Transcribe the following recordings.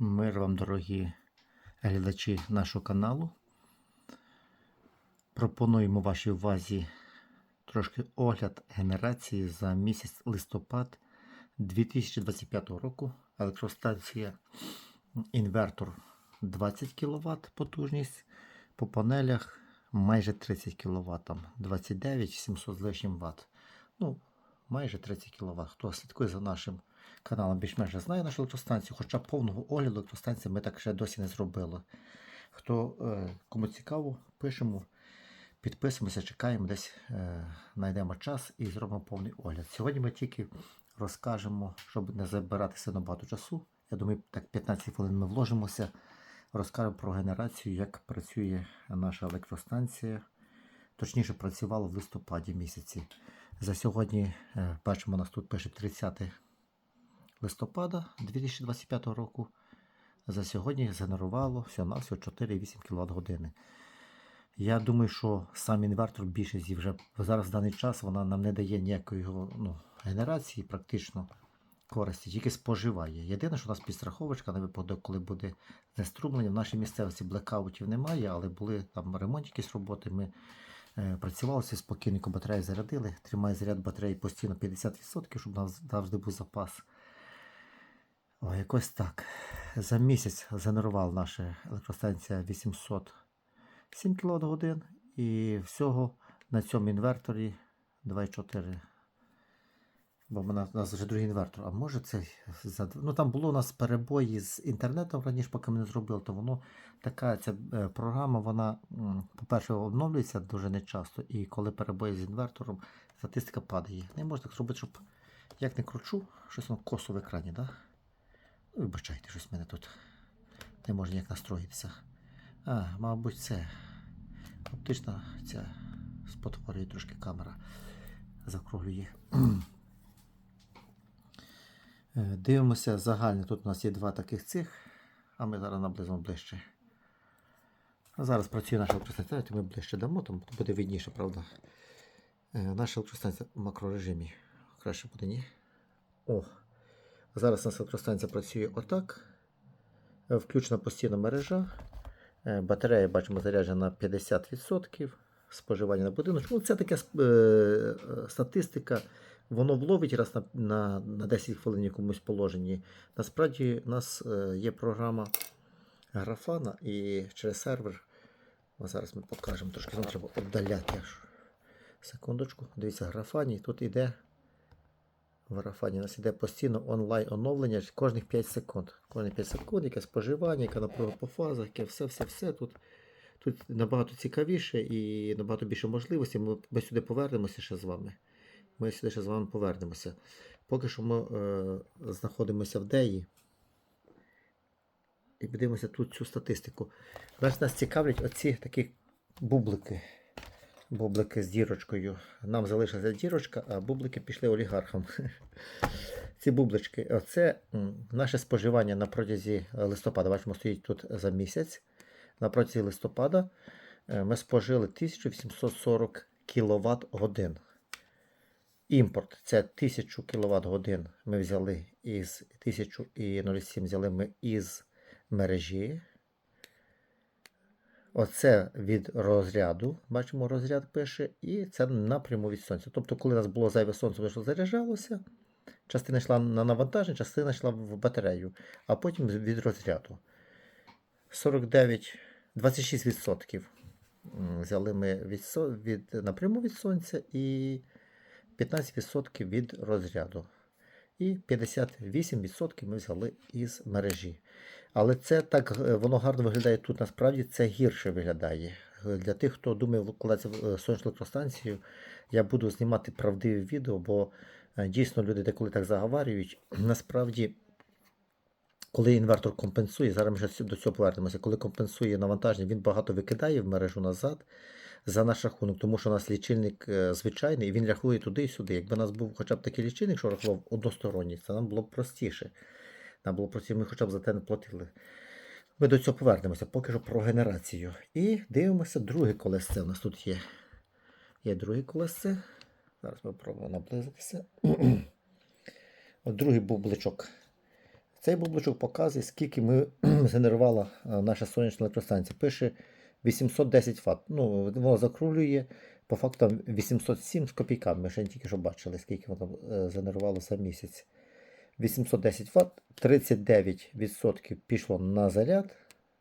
Мир вам, дорогі глядачі нашого каналу. Пропонуємо вашій увазі трошки огляд генерації за місяць листопад 2025 року. Електростанція інвертор 20 кВт потужність. По панелях майже 30 кВт, там 29 700 з лишнім Вт. Ну, майже 30 кВт. Хто слідкує за нашим каналом більш-менш знає нашу електростанцію, хоча повного огляду електростанції ми так ще досі не зробили. Хто е, кому цікаво, пишемо, підписуємося, чекаємо, десь е, знайдемо час і зробимо повний огляд. Сьогодні ми тільки розкажемо, щоб не забирати сильно багато часу. Я думаю, так 15 хвилин ми вложимося. Розкажемо про генерацію, як працює наша електростанція. Точніше, працювала в листопаді місяці. За сьогодні, е, бачимо, у нас тут пише 30 листопада 2025 року. За сьогодні згенерувало всього на всього 4,8 кВт години. Я думаю, що сам інвертор більше зі вже зараз в даний час вона нам не дає ніякої ну, генерації, практично користі, тільки споживає. Єдине, що у нас підстраховочка на випадок, коли буде знеструмлення. В нашій місцевості блекаутів немає, але були там ремонт якісь роботи. Ми е, працювали спокійненько, батареї зарядили. Тримає заряд батареї постійно 50%, щоб у нас завжди був запас. О, якось так. За місяць згенерувала наша електростанція 807 кВт. І всього на цьому інверторі 2,4. Бо в нас вже другий інвертор. А може це ну там було у нас перебої з інтернетом раніше, поки ми не зробили, то воно така ця е, програма, вона, по-перше, обновлюється дуже нечасто. І коли перебої з інвертором, статистика падає. Не можна так зробити, щоб як не кручу, щось воно косо в екрані, да? Вибачайте, щось в мене тут не може ніяк настроїтися. А, мабуть, це оптична ця спотворює трошки камера. Закруглює. Е, Дивимося загальне. Тут у нас є два таких цих, а ми зараз наблизимо ближче. Зараз працює наша електростанція, ми ближче дамо, тому буде видніше, правда. Е, Наша електростанція в макрорежимі. Краще буде, ні? О! Зараз нас електростанція працює отак. Включена постійна мережа. Е, Батарея, бачимо, заряджена на 50%. Споживання на будиночку. Ну, це така е, е, статистика. Воно вловить раз на, на, на 10 хвилин в якомусь положенні. Насправді, у нас є програма Графана і через сервер. Ось зараз ми покажемо трошки. Нам треба віддаляти. Секундочку. Дивіться, графані. Тут іде в графані. У нас іде постійно онлайн оновлення кожних 5 секунд. Кожні 5 секунд, яке споживання, яка напруга по фазах, яке все-все-все. Тут, тут набагато цікавіше і набагато більше можливостей. Ми, ми сюди повернемося ще з вами. Ми сюди ще з вами повернемося. Поки що ми е, знаходимося в деї. І подивимося тут цю статистику. Нас, нас цікавлять оці такі бублики. Бублики з дірочкою. Нам залишилася дірочка, а бублики пішли олігархам. Ці бублички, оце наше споживання на протязі листопада. Бачимо, стоїть тут за місяць. На протязі листопада е, ми спожили 1840 кВт годин. Імпорт це 1000 кВт годин ми взяли із 1007 взяли ми із мережі. Оце від розряду, бачимо, розряд пише, і це напряму від сонця. Тобто, коли у нас було зайве сонце, воно заряджалося, частина йшла на навантаження, частина йшла в батарею, а потім від розряду. 49, 26% взяли ми від, від, напряму від сонця і 15% від розряду. І 58% ми взяли із мережі. Але це так е, воно гарно виглядає тут. Насправді це гірше виглядає. Е, Для тих, хто думає вкладатися в е, сонячну електростанцію, я буду знімати правдиві відео, бо дійсно люди деколи так заговарюють. Насправді, коли інвертор компенсує, зараз ми ще до цього повернемося, коли компенсує навантаження, він багато викидає в мережу назад за наш рахунок, тому що у нас лічильник звичайний, і він рахує туди і сюди. Якби у нас був хоча б такий лічильник, що рахував односторонній, це нам було б простіше. Нам було простіше, ми хоча б за те не платили. Ми до цього повернемося, поки що про генерацію. І дивимося друге колесце. У нас тут є. Є друге колесце. Зараз ми пробуємо наблизитися. От другий бубличок Цей бубличок показує, скільки ми згенерувала е, наша сонячна електростанція. Пише 810 Вт. Ну, воно закрулює, по факту 807 з копійками. Ми ще тільки що бачили, скільки воно е, згенерувало за місяць. 810 Вт, 39% пішло на заряд,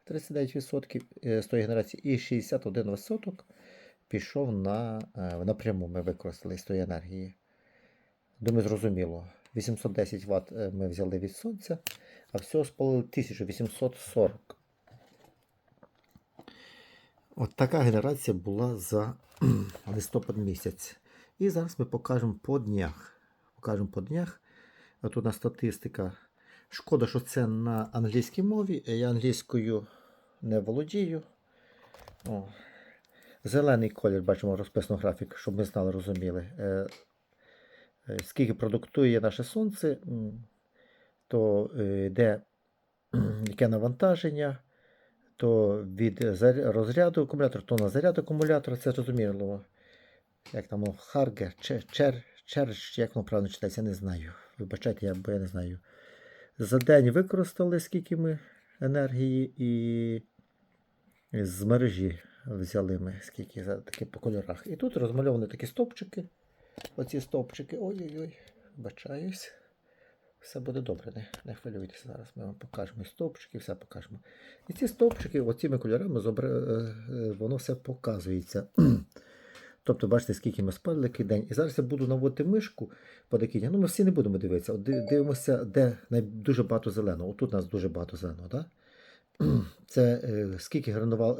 39% е, з тої генерації, і 61% пішов на, е, напряму. Ми використали з тої енергії. Думаю, зрозуміло. 810 Вт ми взяли від сонця, а всього спалили 1840. От така генерація була за листопад місяць. І зараз ми покажемо по днях. Покажемо по днях. От у нас статистика. Шкода, що це на англійській мові. Я англійською не володію. О. Зелений колір, бачимо розписано графік, щоб ми знали, розуміли. Е, е, скільки продуктує наше сонце, то е, йде м, яке навантаження, то від розряду акумулятора, то на заряд акумулятора, це зрозуміло. Як там воно, Харге, Чер, Чер, Черч, як воно правильно читається, я не знаю. Вибачайте, я, бо я не знаю. За день використали скільки ми енергії і з мережі взяли ми скільки за такі по кольорах. І тут розмальовані такі стовпчики. Оці стовпчики. Ой-ой-ой, бачаюсь. Все буде добре, не, не хвилюйтеся. Зараз ми вам покажемо стовпчики, все покажемо. І ці стовпчики, оціми кольорами, е, е, воно все показується. Тобто, бачите, скільки ми спали який день. І зараз я буду наводити мишку по такій. Ну, ми всі не будемо дивитися. От дивимося, де дуже багато зеленого. Отут у нас дуже багато зеленого. Да? Це е, скільки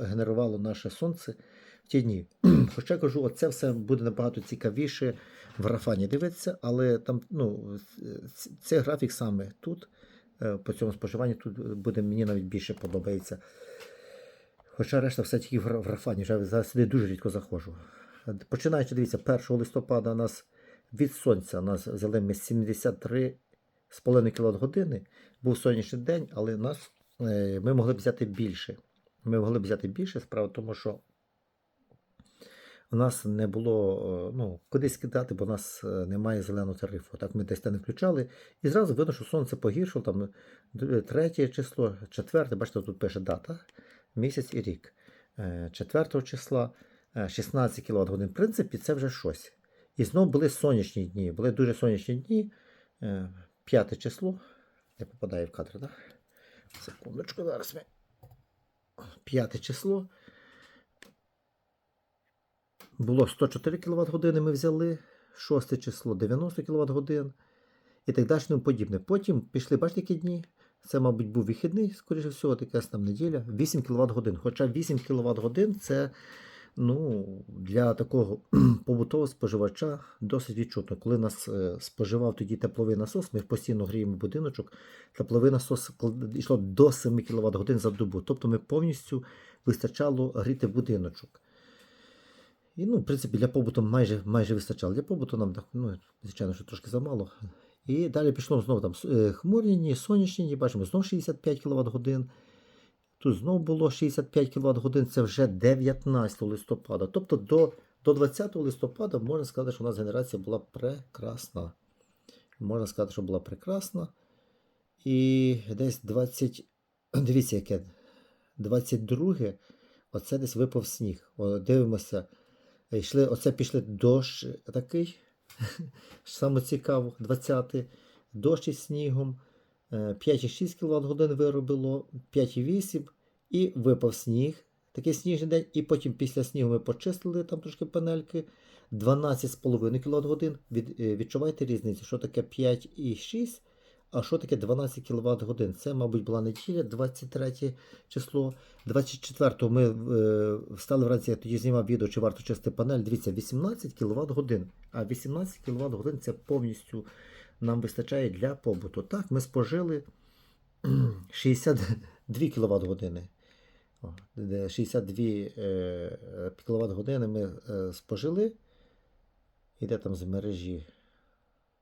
генерувало, наше сонце в ті дні. Хоча кажу, оце все буде набагато цікавіше в графані дивитися, але там ну, цей графік саме тут, е, по цьому споживанню, тут буде мені навіть більше подобається. Хоча решта все тільки в графані, вже зараз сюди дуже рідко заходжу. Починаючи, дивіться, 1 листопада нас від сонця у нас ми 73,5 кВт години. Був сонячний день, але нас, е, ми могли б взяти більше. Ми могли б взяти більше, справа тому, що у нас не було е, ну, куди скидати, бо у нас е, немає зеленого тарифу. Так ми десь те не включали. І зразу видно, що сонце погіршило, там третє число, четверте, бачите, тут пише дата, місяць і рік. Е, 4 числа 16 кВт годин. В принципі, це вже щось. І знову були сонячні дні. Були дуже сонячні дні. Е, П'яте число. Не попадає в кадр, так? Секундочку, зараз ми. П'яте число. Було 104 кВт години ми взяли, шосте число 90 кВт годин і так далі тому подібне. Потім пішли, бачите, які дні. Це, мабуть, був вихідний, скоріше всього, якась там неділя. 8 кВт годин. Хоча 8 кВт годин це ну, для такого побутового споживача досить відчутно. Коли нас е, споживав тоді тепловий насос, ми постійно гріємо будиночок, тепловий насос йшло до 7 кВт годин за добу. Тобто ми повністю вистачало гріти будиночок. І, ну, в принципі, для побуту майже, майже вистачало. Для побуту нам, ну, звичайно, що трошки замало. І далі пішло знову там е, хмурні сонячні бачимо, знову 65 кВт годин. Тут знову було 65 кВт годин, це вже 19 листопада. Тобто до, до 20 листопада можна сказати, що у нас генерація була прекрасна. Можна сказати, що була прекрасна. І десь 20. Дивіться, яке. 22 оце десь випав сніг. О, дивимося. Йшли, оце пішли дощ такий. Саме цікаво, 20-й. Дощ із снігом. Е, 5,6 кВт годин виробило, 5,8 і випав сніг. Такий сніжний день. І потім після снігу ми почистили там трошки панельки. 12,5 кВт годин. Від, е, відчуваєте різницю, що таке 5,6, а що таке 12 кВт годин. Це, мабуть, була неділя, 23 число. 24-го ми е, встали вранці, я тоді знімав відео, чи варто чистити панель. Дивіться, 18 кВт годин. А 18 кВт годин це повністю нам вистачає для побуту. Так, ми спожили 62 кВт години. 62 е, кВт години ми е, спожили. Іде там з мережі.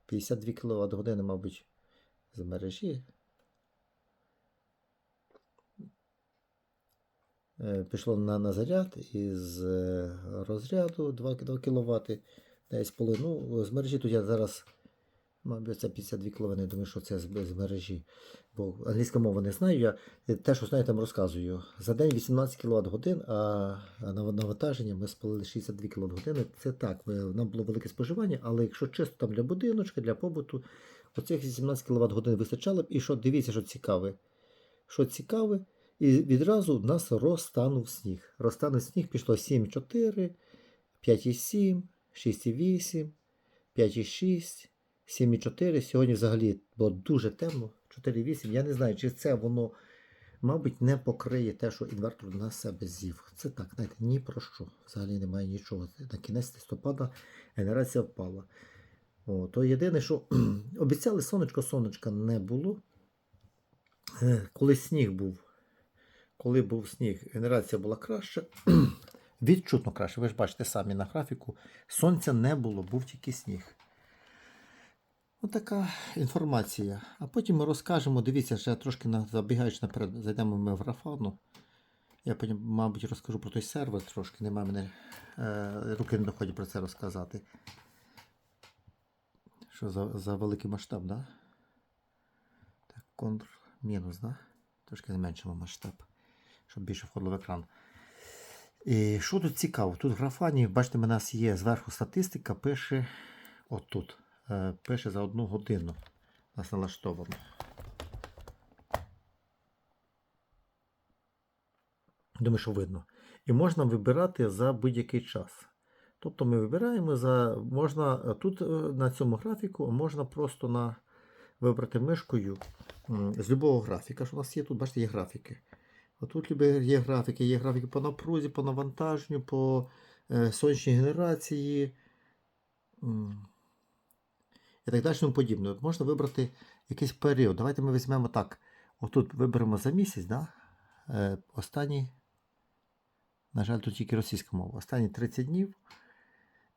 52 кВт години, мабуть, з мережі. Е, Пішло на, на заряд із е, розряду 2, 2 кВт. Десь половину. Ну, з мережі тут я зараз Мабуть, це 52 кВт, я думаю, що це з, мережі. Бо англійська мова не знаю. Я е, те, що знаю, там розказую. За день 18 кВт годин, а на навантаження ми спалили 62 кВт години. Це так, нам було велике споживання, але якщо чисто там для будиночка, для побуту, оцих 18 кВт годин вистачало б. І що дивіться, що цікаве. Що цікаве, і відразу в нас розтанув сніг. Розтанув сніг, пішло 7,4, 5,7, 6,8, 5,6. 7,4. Сьогодні взагалі було дуже темно. 4,8. Я не знаю, чи це воно, мабуть, не покриє те, що інвертор на себе з'їв. Це так, знаєте, ні про що. Взагалі немає нічого. На кінець листопада генерація впала. О, то єдине, що обіцяли сонечко, сонечка не було. Е, Коли сніг був, коли був сніг, генерація була краща. Відчутно краще. Ви ж бачите самі на графіку. Сонця не було, був тільки сніг. Отака інформація. А потім ми розкажемо, дивіться, ще трошки забігаючи наперед, зайдемо ми в графану. Я потім, мабуть, розкажу про той сервер трошки, немає мене е, руки не доходять про це розказати. Що за, за великий масштаб, да? Так, контр мінус, да? Трошки зменшимо масштаб, щоб більше входило в екран. І що тут цікаво? Тут в графані, бачите, у нас є зверху статистика, пише отут. Е, Пише за одну годину. Нас налаштовано. Думаю, що видно. І можна вибирати за будь-який час. Тобто ми вибираємо за. Можна е, тут е, на цьому графіку можна просто на, вибрати мишкою з любого графіка, що у нас є. Тут, бачите, є графіки. Отут любі- є графіки, є графіки по напрузі, по навантаженню, по сонячній генерації. І так далі подібне. Можна вибрати якийсь період. Давайте ми візьмемо так. Отут виберемо за місяць, да? е, останні, на жаль, тут тільки російська мова. Останні 30 днів.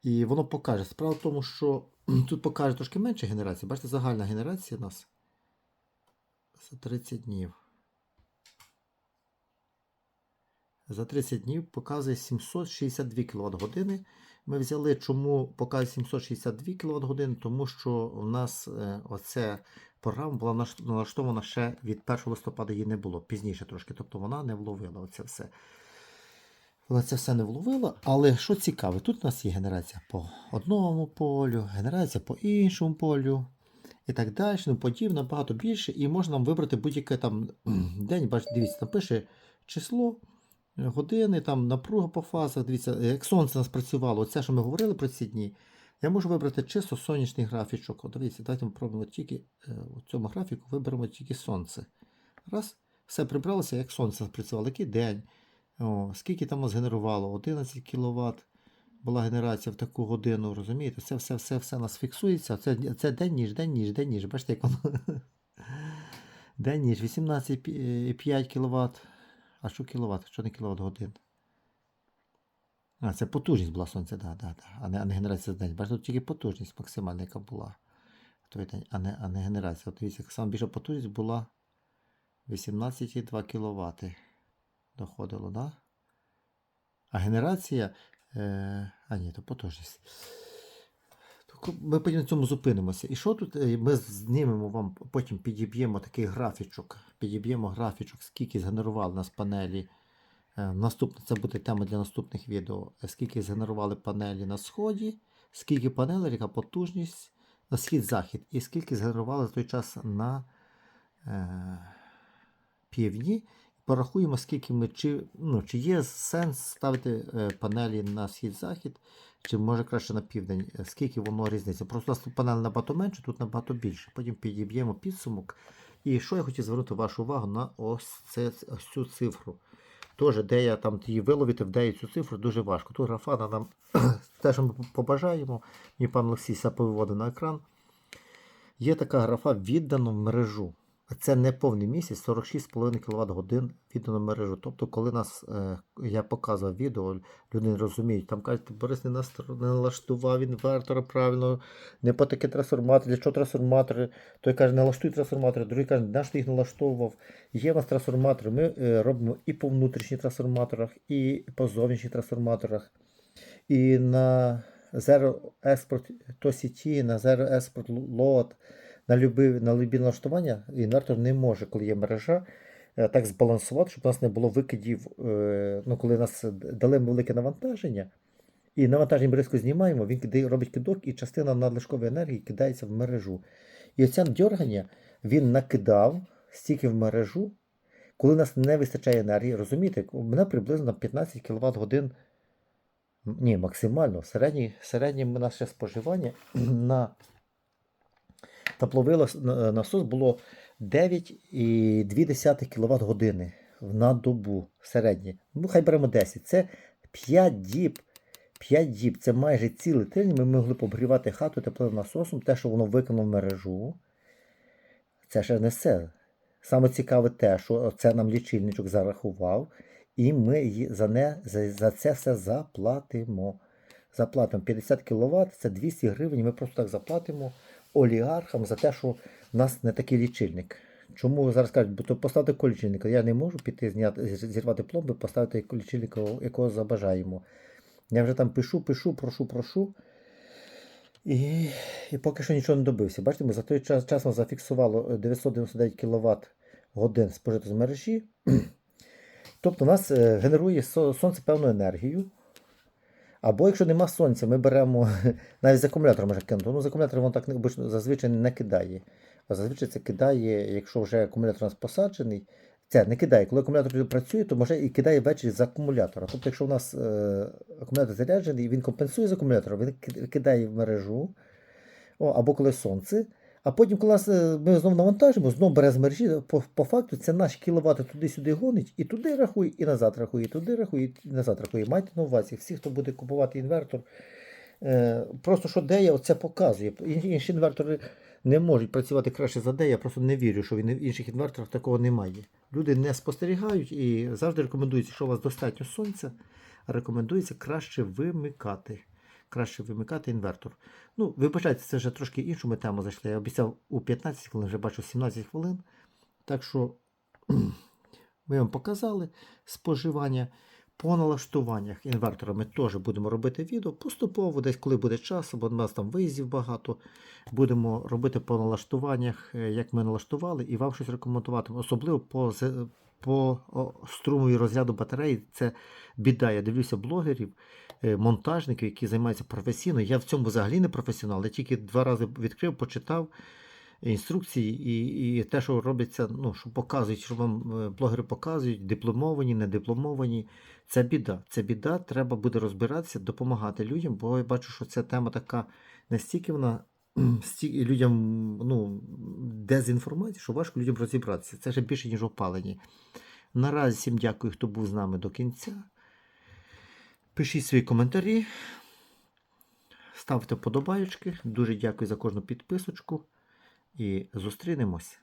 І воно покаже. Справа в тому, що тут покаже трошки менше генерації. Бачите, загальна генерація у нас за 30 днів. За 30 днів показує 762 кВт години. Ми взяли, чому показує 762 кВт тому що у нас е, оця програма була налаштована ще від 1 листопада її не було, пізніше трошки, тобто вона не вловила оце все. Вона це все не вловила, але що цікаве, тут у нас є генерація по одному полю, генерація по іншому полю і так далі, ну подібне, набагато більше. І можна вибрати будь-який там день. Бачите, дивіться, там пише число, години, там напруга по фазах. Дивіться, е, як сонце нас працювало, оце, що ми говорили про ці дні. Я можу вибрати чисто сонячний графічок. От дивіться, давайте ми пробуємо тільки е, у цьому графіку виберемо тільки сонце. Раз, все прибралося, як сонце працювало, який день. О, скільки там нас генерувало? 11 кВт була генерація в таку годину, розумієте? Це все все, все нас фіксується. Це, це день ніж, день ніж, день ніж. Бачите, як воно. День ніж 18,5 кВт. А що кВт? Що не кВт годин? А, це потужність була сонця, да, да, да. А, не, а не генерація за день. Бачите, тут тільки потужність максимальна, яка була той день, а не, а не генерація. От дивіться, саме більша потужність була 18,2 кВт доходило, да? А генерація. Е, а ні, то потужність. Ми потім на цьому зупинимося. І що тут? Е, Ми знімемо вам, потім підіб'ємо такий графічок. Підіб'ємо графічок, скільки згенерували нас панелі. Е, Наступне, це буде тема для наступних відео. Скільки згенерували панелі на сході, скільки панелей, яка потужність на схід-захід, і скільки згенерували за той час на е, півдні. Порахуємо, скільки ми, чи, ну, чи є сенс ставити е, панелі на схід-захід, чи може краще на південь, е, скільки воно різниця. Просто нас тут панель набагато менше, тут набагато більше. Потім підіб'ємо підсумок. І що я хотів звернути вашу увагу на ось, це, ось цю цифру. Теж, де я там її виловити, де я цю цифру дуже важко. Тут графана нам те, що ми побажаємо, мені пан Олексій повиводив на екран. Є така графа віддано в мережу. Це не повний місяць, 46,5 кВт годин віддано мережу. Тобто, коли нас, е, я показував відео, люди не розуміють, там кажуть, Борис не налаштував інвертора правильно, не по таке трансформатор, для чого трансформатори? Той каже, налаштуй трансформатори, другий каже, наш ти їх налаштовував. Є в нас трансформатори, ми е, робимо і по внутрішніх трансформаторах, і по зовнішніх трансформаторах. І на Zero Export то сіті, на Zero Export Load, на любі, на любі налаштування інвертор не може, коли є мережа, е, так збалансувати, щоб у нас не було викидів, е, ну, коли нас дали велике навантаження, і навантаження різко знімаємо, він робить кидок, і частина надлишкової енергії кидається в мережу. І оце дьоргання він накидав стільки в мережу, коли у нас не вистачає енергії, розумієте, у мене приблизно 15 кВт годин, ні, максимально, середнє, середнє наше споживання на тепловий лас- насос було 9,2 кВт години на добу середнє. Ну, хай беремо 10. Це 5 діб. 5 діб. Це майже цілий тиждень ми могли б обігрівати хату тепловим насосом, те, що воно виконало мережу. Це ще не все. Саме цікаве те, що це нам лічильничок зарахував, і ми за, не, за, за це все заплатимо. Заплатимо 50 кВт, це 200 гривень. Ми просто так заплатимо олігархам за те, що в нас не такий лічильник. Чому зараз кажуть, бо то поставте якого лічильника. Я не можу піти зняти, зірвати пломби, поставити якого лічильника, якого забажаємо. Я вже там пишу, пишу, прошу, прошу. І, і поки що нічого не добився. Бачите, ми за той час часно зафіксувало е, 999 кВт годин спожито з мережі. Тобто у нас е, генерує сонце певну енергію. Або якщо нема сонця, ми беремо навіть з акумулятора може кинути. Ну, з акумулятора воно так зазвичай не кидає. А зазвичай це кидає, якщо вже акумулятор у нас посаджений. Це не кидає. Коли акумулятор працює, то може і кидає ввечері з акумулятора. Тобто, якщо у нас е, акумулятор заряджений, він компенсує з акумулятора, він кидає в мережу, о, або коли сонце. А потім, коли е, ми знову навантажимо, знову бере з мережі, по, по факту це наші кіловати туди-сюди гонить, і туди рахує, і назад рахує, і туди рахує, і назад рахує. Майте на увазі, всі, хто буде купувати інвертор, е, просто що Дея оце показує. Інші інвертори не можуть працювати краще за Дея, я просто не вірю, що в інших інверторах такого немає. Люди не спостерігають і завжди рекомендується, якщо у вас достатньо сонця, рекомендується краще вимикати. Краще вимикати інвертор. Ну, вибачайте, це вже трошки іншу ми тему зайшли. Я обіцяв у 15 хвилин, вже бачу 17 хвилин. Так що ми вам показали споживання. По налаштуваннях інвертора ми теж будемо робити відео поступово, десь коли буде час, бо у нас там виїздів багато. Будемо робити по налаштуваннях, е, як ми налаштували, і вам щось рекомендуватиму. Особливо по, по о, струмовій розряду батареї. Це біда. Я дивлюся блогерів, монтажників, які займаються професійно. Я в цьому взагалі не професіонал. Я тільки два рази відкрив, почитав інструкції і, і те, що робиться, ну, що показують, що вам е, блогери показують, дипломовані, недипломовані. Це біда. Це біда, треба буде розбиратися, допомагати людям, бо я бачу, що ця тема така настільки вона людям ну, дезінформація, що важко людям розібратися. Це ще більше, ніж опалені. Наразі всім дякую, хто був з нами до кінця. Пишіть свої коментарі, ставте вподобайочки. Дуже дякую за кожну підписочку. І зустрінемось.